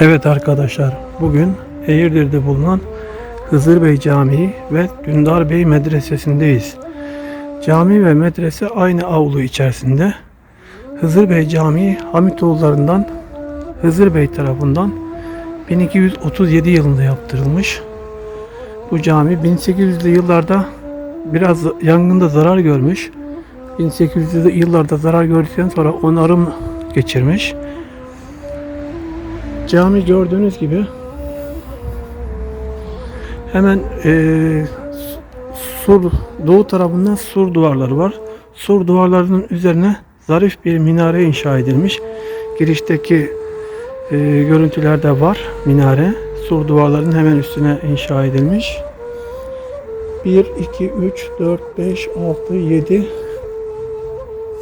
Evet arkadaşlar, bugün Eğirdir'de bulunan Hızır Bey Camii ve Dündar Bey Medresesi'ndeyiz. Cami ve medrese aynı avlu içerisinde. Hızır Bey Camii Hamitoğullarından Hızır Bey tarafından 1237 yılında yaptırılmış. Bu cami 1800'lü yıllarda biraz yangında zarar görmüş. 1800'lü yıllarda zarar gördükten sonra onarım geçirmiş. Cami gördüğünüz gibi hemen eee, sur doğu tarafından sur duvarları var. Sur duvarlarının üzerine zarif bir minare inşa edilmiş. Girişteki eee görüntülerde var minare. Sur duvarlarının hemen üstüne inşa edilmiş. 1, 2, 3, 4, 5, 6, 7,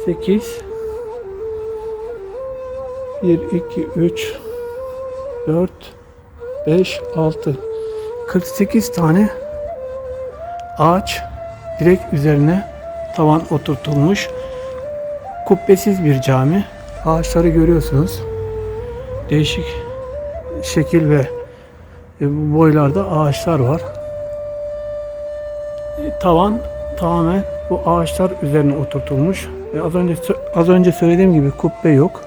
8, 1, 2, 3, 4, 5, 6, 48 tane ağaç direkt üzerine tavan oturtulmuş. Kubbesiz bir cami. Ağaçları görüyorsunuz. Değişik şekil ve e, boylarda ağaçlar var. E, Tavan tamamen bu ağaçlar üzerine oturtulmuş. E, Az önce az önce söylediğim gibi kubbe yok.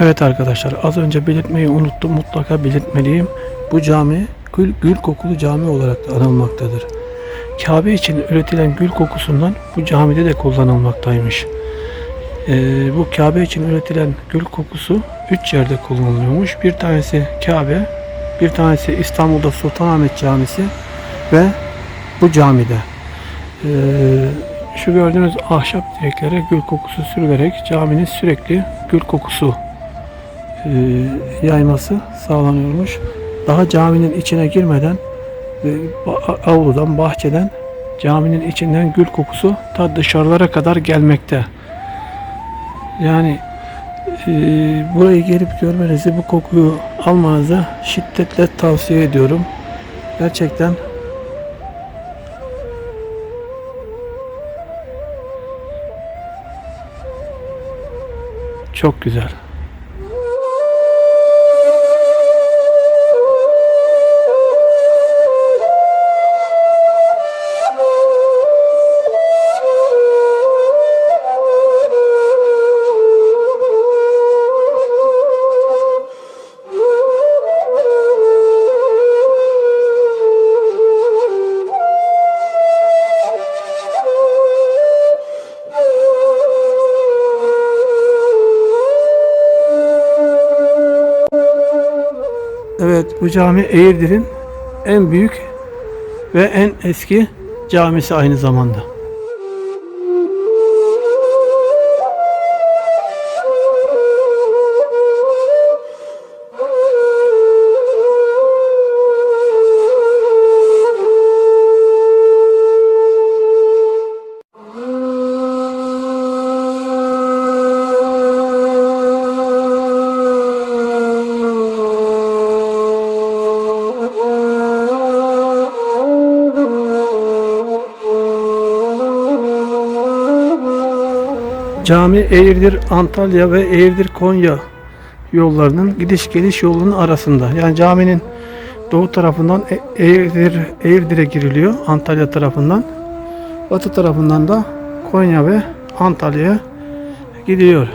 Evet arkadaşlar az önce belirtmeyi unuttum mutlaka belirtmeliyim. Bu cami gül, gül kokulu cami olarak da anılmaktadır. Kabe için üretilen gül kokusundan bu camide de kullanılmaktaymış. Ee, bu Kabe için üretilen gül kokusu üç yerde kullanılıyormuş. Bir tanesi Kabe, bir tanesi İstanbul'da Sultanahmet Camisi ve bu camide. Ee, şu gördüğünüz ahşap direklere gül kokusu sürülerek caminin sürekli gül kokusu yayması sağlanıyormuş. Daha caminin içine girmeden e, avludan, bahçeden caminin içinden gül kokusu ta dışarılara kadar gelmekte. Yani e, burayı gelip görmenizi, bu kokuyu almanızı şiddetle tavsiye ediyorum. Gerçekten çok güzel. Evet bu cami Eğirdir'in en büyük ve en eski camisi aynı zamanda. Cami Eğirdir Antalya ve Eğirdir Konya yollarının gidiş geliş yolunun arasında. Yani caminin doğu tarafından E- Eğirdir Eğirdir'e giriliyor Antalya tarafından. Batı tarafından da Konya ve Antalya'ya gidiyor.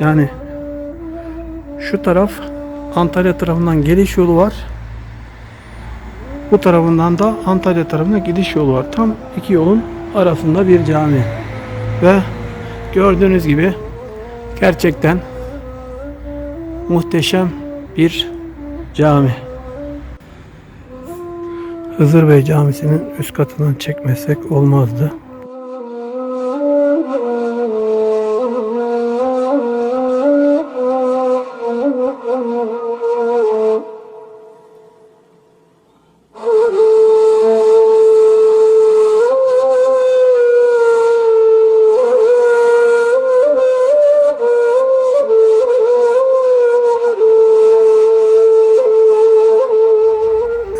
Yani şu taraf Antalya tarafından geliş yolu var. Bu tarafından da Antalya tarafına gidiş yolu var. Tam iki yolun arasında bir cami. Ve gördüğünüz gibi gerçekten muhteşem bir cami. Hızır Bey Camisi'nin üst katından çekmesek olmazdı.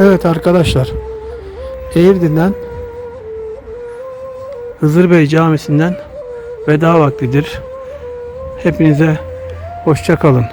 Evet arkadaşlar. Eğirdir'den Hızır Bey Camisi'nden veda vaktidir. Hepinize hoşça kalın.